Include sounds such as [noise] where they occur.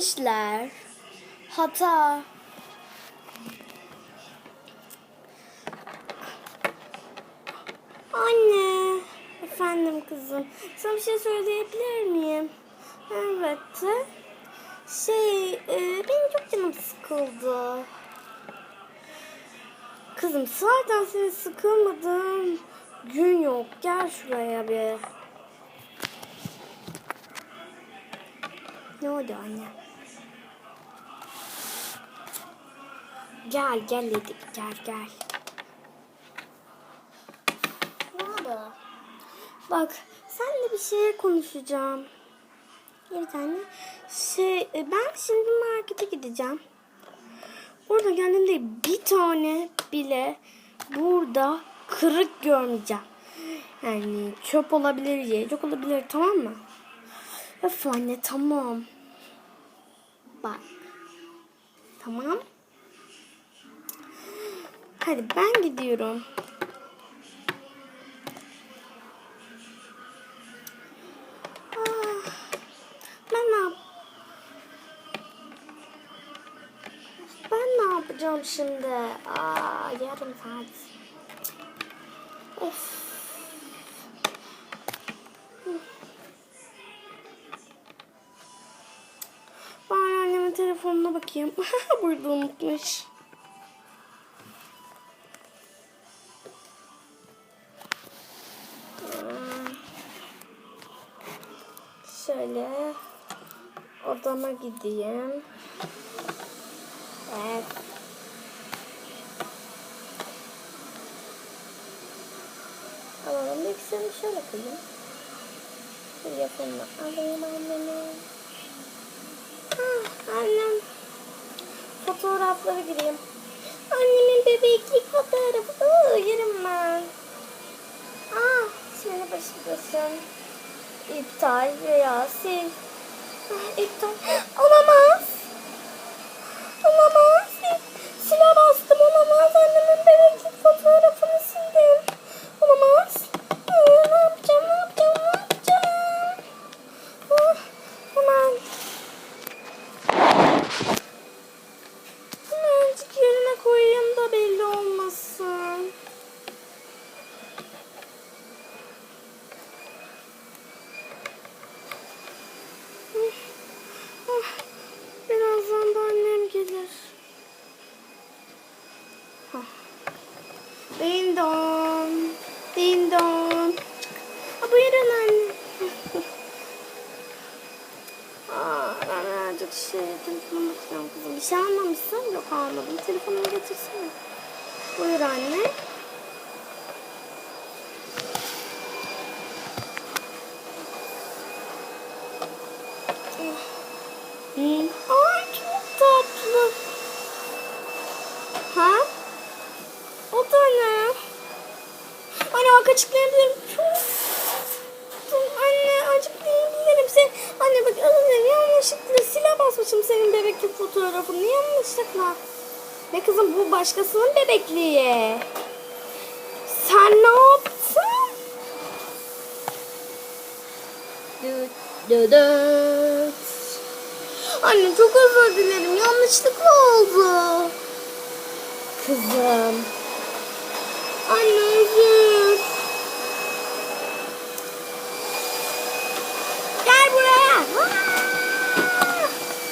silmişler. Hata. Anne. Efendim kızım. Sana bir şey söyleyebilir miyim? Evet. Şey, e, benim çok canım sıkıldı. Kızım zaten senin sıkılmadığın gün yok. Gel şuraya bir. Ne oldu anne? Gel gel dedik gel gel. Ne oldu? Bak seninle bir şey konuşacağım. Bir tane şey e, ben şimdi markete gideceğim. Orada geldiğimde bir tane bile burada kırık görmeyeceğim. Yani çöp olabilir, yiyecek olabilir tamam mı? Öf anne tamam. Bak. Tamam. Hadi ben gidiyorum. Ah, ben ne? Ben ne yapacağım şimdi? Aa, yarım saat. Of. Telefonuna bakayım. [laughs] Burada unutmuş. Şöyle odama gideyim. Evet. Alalım bilgisayarımı şöyle koyayım. Telefonunu alayım annemin. Ah, annem. Fotoğraflara gireyim. Annemin bebeklik fotoğrafı. Yerim ben. Ah, şimdi başındasın. İptal veya sil. Ah, iptal. Olamaz. Olamaz. Sile bastım. Olamaz. Annemin bebeklik fotoğrafını sildim. Olamaz. Aa, ne yapacağım? Ne yapacağım? Ne yapacağım? Ah, hemen Hemencik yerine koyayım da belli olmasın. Ah, Birazdan da annem gelir. Hah. Din don. Din don. Ha, buyurun anne. Aa, ben şey telefonumu bakacağım kızım. Bir şey almamışsın? Yok almadım. Telefonumu getirsene. Buyur anne. Hı. Ay çok tatlı. Ha? O da ne? Anne bak açıklayabilirim. Anne açıklayabilirim. Sen, anne bak özür yanlışlıkla sile basmışım senin bebeklik fotoğrafını. Yanlışlıkla. Ne kızım bu başkasının bebekliği. Sen ne yaptın? Anne çok özür dilerim. Yanlışlıkla oldu. Kızım. Anne